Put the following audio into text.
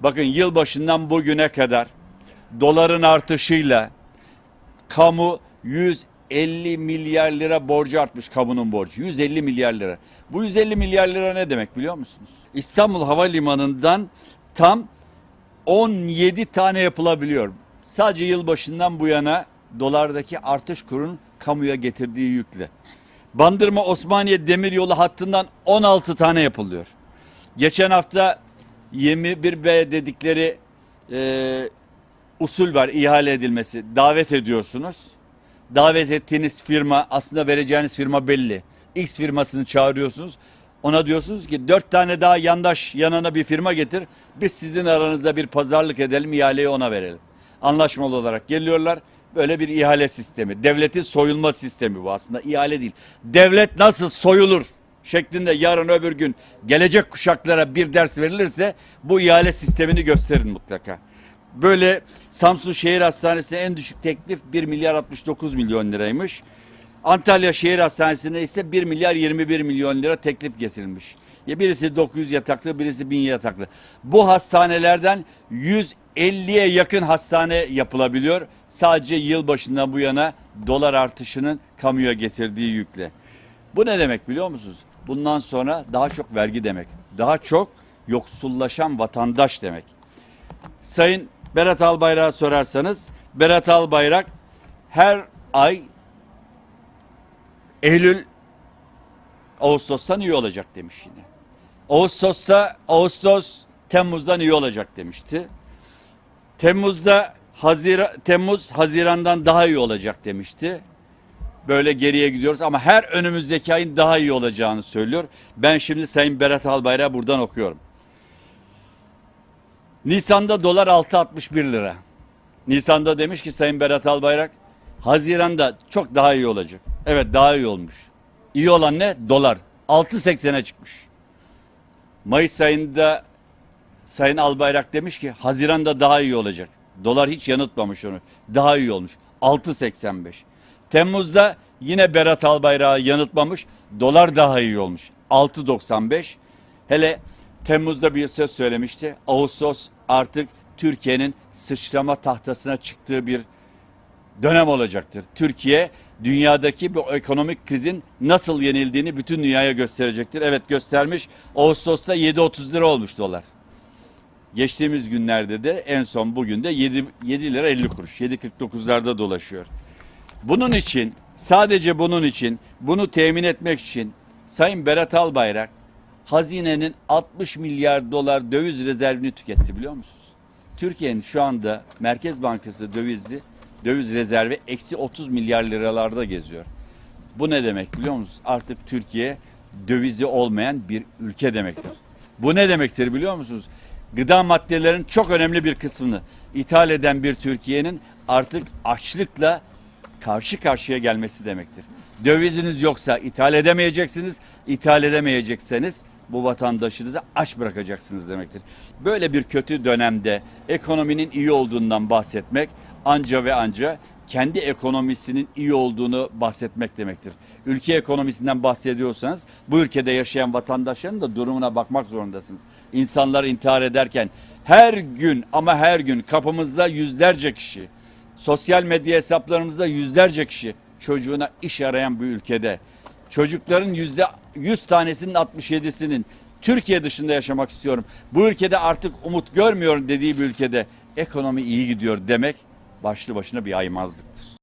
Bakın yılbaşından bugüne kadar doların artışıyla kamu 150 milyar lira borcu artmış kamunun borcu. 150 milyar lira. Bu 150 milyar lira ne demek biliyor musunuz? İstanbul Havalimanı'ndan tam 17 tane yapılabiliyor. Sadece yılbaşından bu yana dolardaki artış kurun kamuya getirdiği yükle. Bandırma Osmaniye Demiryolu hattından 16 tane yapılıyor. Geçen hafta 21B dedikleri e, usul var ihale edilmesi. Davet ediyorsunuz. Davet ettiğiniz firma aslında vereceğiniz firma belli. X firmasını çağırıyorsunuz. Ona diyorsunuz ki dört tane daha yandaş yanına bir firma getir. Biz sizin aranızda bir pazarlık edelim ihaleyi ona verelim. Anlaşmalı olarak geliyorlar. Böyle bir ihale sistemi. Devletin soyulma sistemi bu aslında. ihale değil. Devlet nasıl soyulur şeklinde yarın öbür gün gelecek kuşaklara bir ders verilirse bu ihale sistemini gösterin mutlaka. Böyle Samsun Şehir Hastanesi'ne en düşük teklif 1 milyar 69 milyon liraymış. Antalya Şehir Hastanesi'ne ise 1 milyar 21 milyon lira teklif getirilmiş. Ya birisi 900 yataklı, birisi 1000 yataklı. Bu hastanelerden 150'ye yakın hastane yapılabiliyor. Sadece yılbaşından bu yana dolar artışının kamuya getirdiği yükle. Bu ne demek biliyor musunuz? Bundan sonra daha çok vergi demek. Daha çok yoksullaşan vatandaş demek. Sayın Berat Albayrak'a sorarsanız Berat Albayrak her ay Eylül Ağustos'tan iyi olacak demiş yine. Ağustos'ta Ağustos Temmuz'dan iyi olacak demişti. Temmuz'da Hazira, Temmuz Haziran'dan daha iyi olacak demişti. Böyle geriye gidiyoruz ama her önümüzdeki ayın daha iyi olacağını söylüyor. Ben şimdi Sayın Berat Albayrak'a buradan okuyorum. Nisan'da dolar 6.61 lira. Nisan'da demiş ki Sayın Berat Albayrak Haziran'da çok daha iyi olacak. Evet daha iyi olmuş. İyi olan ne? Dolar. 6.80'e çıkmış. Mayıs ayında Sayın Albayrak demiş ki Haziran'da daha iyi olacak. Dolar hiç yanıltmamış onu. Daha iyi olmuş. 6.85. Temmuz'da yine Berat Albayrak'ı yanıltmamış. Dolar daha iyi olmuş. 6.95. Hele Temmuz'da bir söz söylemişti. Ağustos artık Türkiye'nin sıçrama tahtasına çıktığı bir dönem olacaktır. Türkiye dünyadaki bu ekonomik krizin nasıl yenildiğini bütün dünyaya gösterecektir. Evet göstermiş. Ağustos'ta 7.30 lira olmuş dolar. Geçtiğimiz günlerde de en son bugün de 7, 7 lira 50 kuruş. 7.49'larda dolaşıyor. Bunun için sadece bunun için bunu temin etmek için Sayın Berat Albayrak hazinenin 60 milyar dolar döviz rezervini tüketti biliyor musunuz? Türkiye'nin şu anda Merkez Bankası dövizi döviz rezervi eksi 30 milyar liralarda geziyor. Bu ne demek biliyor musunuz? Artık Türkiye dövizi olmayan bir ülke demektir. Bu ne demektir biliyor musunuz? Gıda maddelerin çok önemli bir kısmını ithal eden bir Türkiye'nin artık açlıkla karşı karşıya gelmesi demektir. Döviziniz yoksa ithal edemeyeceksiniz. İthal edemeyecekseniz bu vatandaşınızı aç bırakacaksınız demektir. Böyle bir kötü dönemde ekonominin iyi olduğundan bahsetmek anca ve anca kendi ekonomisinin iyi olduğunu bahsetmek demektir. Ülke ekonomisinden bahsediyorsanız bu ülkede yaşayan vatandaşların da durumuna bakmak zorundasınız. İnsanlar intihar ederken her gün ama her gün kapımızda yüzlerce kişi, sosyal medya hesaplarımızda yüzlerce kişi çocuğuna iş arayan bu ülkede çocukların yüzde 100 tanesinin 67'sinin Türkiye dışında yaşamak istiyorum. Bu ülkede artık umut görmüyorum dediği bir ülkede ekonomi iyi gidiyor demek başlı başına bir aymazlıktır.